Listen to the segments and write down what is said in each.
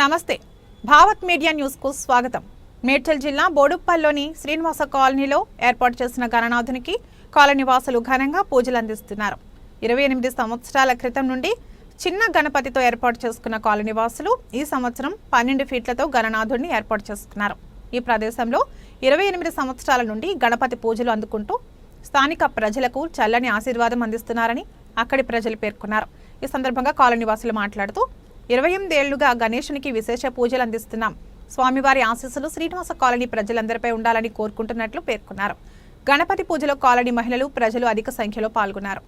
నమస్తే. భావత్ మీడియా న్యూస్కు స్వాగతం. మేడ్చల్ జిల్లా బోడుప్పల్లోని శ్రీనివాస కాలనీలో ఏర్పాటు చేసిన గణనాథునికి కాలనీవాసులు ఘనంగా పూజలు అందిస్తున్నారు. ఇరవై ఎనిమిది సంవత్సరాల క్రితం నుండి చిన్న గణపతితో ఏర్పాటు చేసుకున్న కాలనీవాసులు ఈ సంవత్సరం పన్నెండు ఫీట్లతో గణనాథుడిని ఏర్పాటు చేసుకున్నారు. ఈ ప్రదేశంలో ఇరవై ఎనిమిది సంవత్సరాల నుండి గణపతి పూజలు అందుకుంటూ స్థానిక ప్రజలకు చల్లని ఆశీర్వాదం అందిస్తున్నారని అక్కడి ప్రజలు పేర్కొన్నారు. ఈ సందర్భంగా కాలనీవాసులు మాట్లాడుతూ ఇరవై ఎనిమిదేళ్ళుగా గణేశునికి విశేష పూజలు అందిస్తున్నాం స్వామివారి ఆశీస్సులు శ్రీనివాస కాలనీ ప్రజలందరిపై ఉండాలని కోరుకుంటున్నట్లు పేర్కొన్నారు గణపతి పూజలో కాలనీ మహిళలు ప్రజలు అధిక సంఖ్యలో పాల్గొన్నారు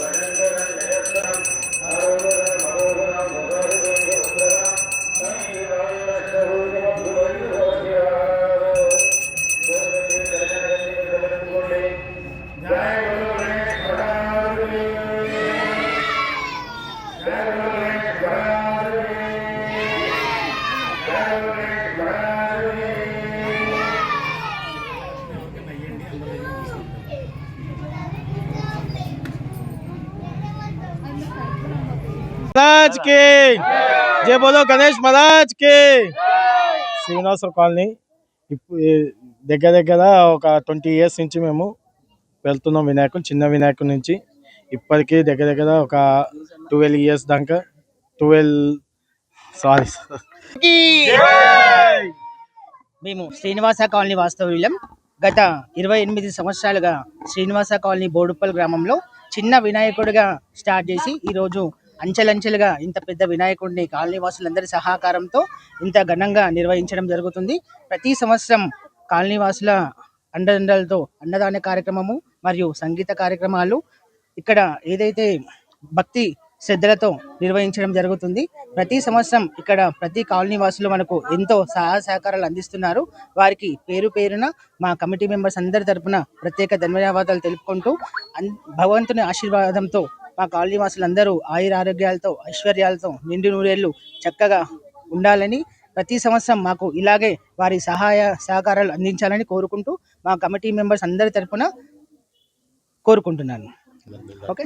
வழங்கல మహారాజ్కి. జయ బోలో గణేష్ మహారాజ్కి. శ్రీనివాసరావు కాలనీ ఇప్పుడు దగ్గర దగ్గర ఒక ట్వంటీ ఇయర్స్ నుంచి మేము వెళ్తున్నాం వినాయకుడు చిన్న వినాయకుడి నుంచి. ఇప్పటికీ దగ్గర దగ్గర ఒక ట్వెల్వ్ ఇయర్స్ దాకా ట్వెల్వ్ సారీ. మేము శ్రీనివాస కాలనీ వాస్తవ్యం గత ఇరవై ఎనిమిది సంవత్సరాలుగా శ్రీనివాస కాలనీ బోడుప్పల్ గ్రామంలో చిన్న వినాయకుడిగా స్టార్ట్ చేసి ఈరోజు అంచెలంచెలుగా ఇంత పెద్ద వినాయకుడిని కాలనీవాసులందరి సహకారంతో ఇంత ఘనంగా నిర్వహించడం జరుగుతుంది. ప్రతి సంవత్సరం కాలనీవాసుల అండదండలతో అన్నదాన కార్యక్రమము మరియు సంగీత కార్యక్రమాలు ఇక్కడ ఏదైతే భక్తి శ్రద్ధలతో నిర్వహించడం జరుగుతుంది. ప్రతి సంవత్సరం ఇక్కడ ప్రతి కాలనీ వాసులు మనకు ఎంతో సహాయ సహకారాలు అందిస్తున్నారు. వారికి పేరు పేరున మా కమిటీ మెంబర్స్ అందరి తరపున ప్రత్యేక ధన్యవాదాలు తెలుపుకుంటూ భగవంతుని ఆశీర్వాదంతో మా కాలనీ వాసులందరూ ఆయుర ఆరోగ్యాలతో ఐశ్వర్యాలతో నిండు నూరేళ్ళు చక్కగా ఉండాలని ప్రతి సంవత్సరం మాకు ఇలాగే వారి సహాయ సహకారాలు అందించాలని కోరుకుంటూ మా కమిటీ మెంబర్స్ అందరి తరపున కోరుకుంటున్నాను. ఓకే?